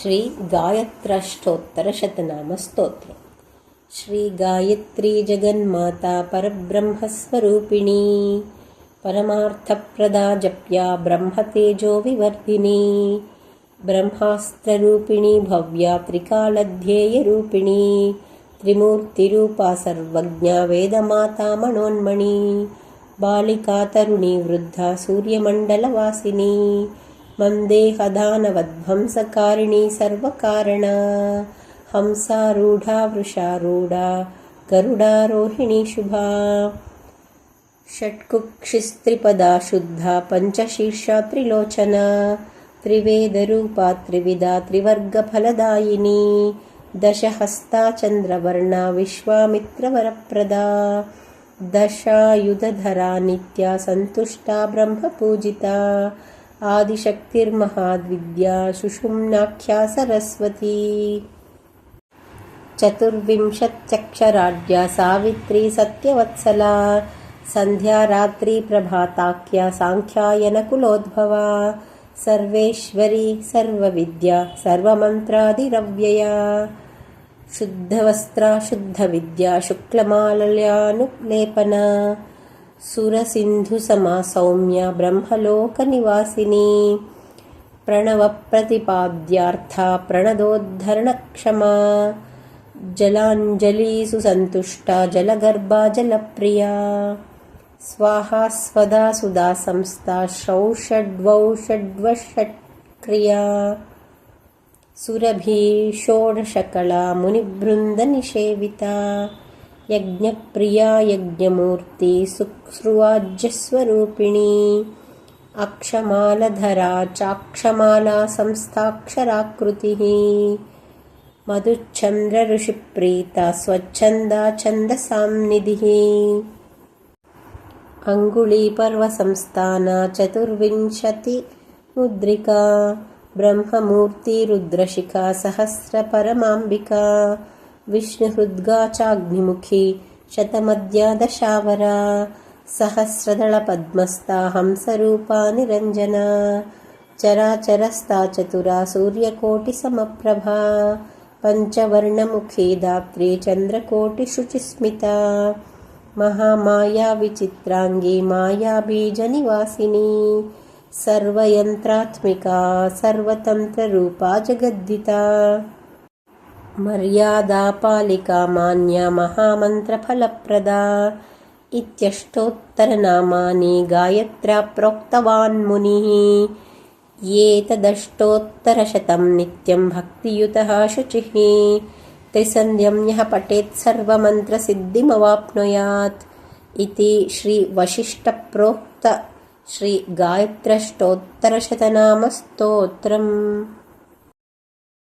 श्रीगायत्रष्टोत्तरशतनामस्तोत्रम्। श्रीगायत्री जगन्माता परब्रह्मस्वरूपिणी परमार्थप्रदा जप्या ब्रह्मतेजोविवर्धिनी ब्रह्मास्त्ररूपिणी भव्या त्रिकालध्येयरूपिणी त्रिमूर्तिरूपा सर्वज्ञा वेदमाता मनोन्मणि बालिका तरुणी वृद्धा सूर्यमण्डलवासिनी मन्देहदानवध्वंसकारिणी सर्वकारणा। हंसारूढा वृषारूढा गरुडारोहिणी शुभा। षट्कुक्षिस्त्रिपदा शुद्धा पञ्चशीर्षा त्रिलोचना। त्रिवेदरूपा त्रिविधा त्रिवर्गफलदायिनी। दशहस्ता चन्द्रवर्णा विश्वामित्रवरप्रदा। दशायुधधरा नित्या सन्तुष्टा ब्रह्मपूजिता आदिशक्तिर्महाद्विद्या सुषुम्नाख्या सरस्वती चतुर्विंशत्यक्षराढ्या सावित्री सत्यवत्सला सन्ध्या रात्रिप्रभाताख्या साङ्ख्यायनकुलोद्भवा सर्वेश्वरी सर्वविद्या सर्वमन्त्रादिरव्यया शुद्धवस्त्रा शुद्धविद्या शुक्लमालयानुलेपना सुरसिन्धुसमा सौम्या ब्रह्मलोकनिवासिनी प्रणवप्रतिपाद्यार्था प्रणदोद्धरणक्षमा जलाञ्जलीसु सन्तुष्टा जलगर्भा जलप्रिया स्वाहा स्वदा सुदा संस्था षड्वषड्वषट्क्रिया सुरभि षोडशकला मुनिबृन्दनिषेविता यज्ञप्रिया यज्ञमूर्ति सुक्सृवाज्यस्वरूपिणी अक्षमालधरा चाक्षमाला संस्थाक्षराकृतिः। मधुच्छन्द्रऋषिप्रीता स्वच्छन्दा छन्दसान्निधिः। अङ्गुलीपर्वसंस्थाना चतुर्विंशतिमुद्रिका। ब्रह्ममूर्तिरुद्रशिखा सहस्रपरमाम्बिका विष्णुहृद्गा चाग्निमुखी शतमद्यादशावरा सहस्रदळपद्मस्ता हंसरूपा निरञ्जना चराचरस्ता चतुरा सूर्यकोटिसमप्रभा पञ्चवर्णमुखी दात्री चन्द्रकोटिशुचिस्मिता महामायाविचित्राङ्गी मायाबीजनिवासिनी सर्वयन्त्रात्मिका सर्वतन्त्ररूपा जगद्दिता मर्यादापालिका मान्या महामन्त्रफलप्रदा इत्यष्टोत्तरनामानि गायत्र्या प्रोक्तवान् मुनिः। एतदष्टोत्तरशतं नित्यं भक्तियुतः शुचिः। त्रिसन्ध्यं यः पठेत् सर्वमन्त्रसिद्धिमवाप्नुयात्। इति श्रीवसिष्ठप्रोक्त श्रीगायत्रष्टोत्तरशतनामस्तोत्रम्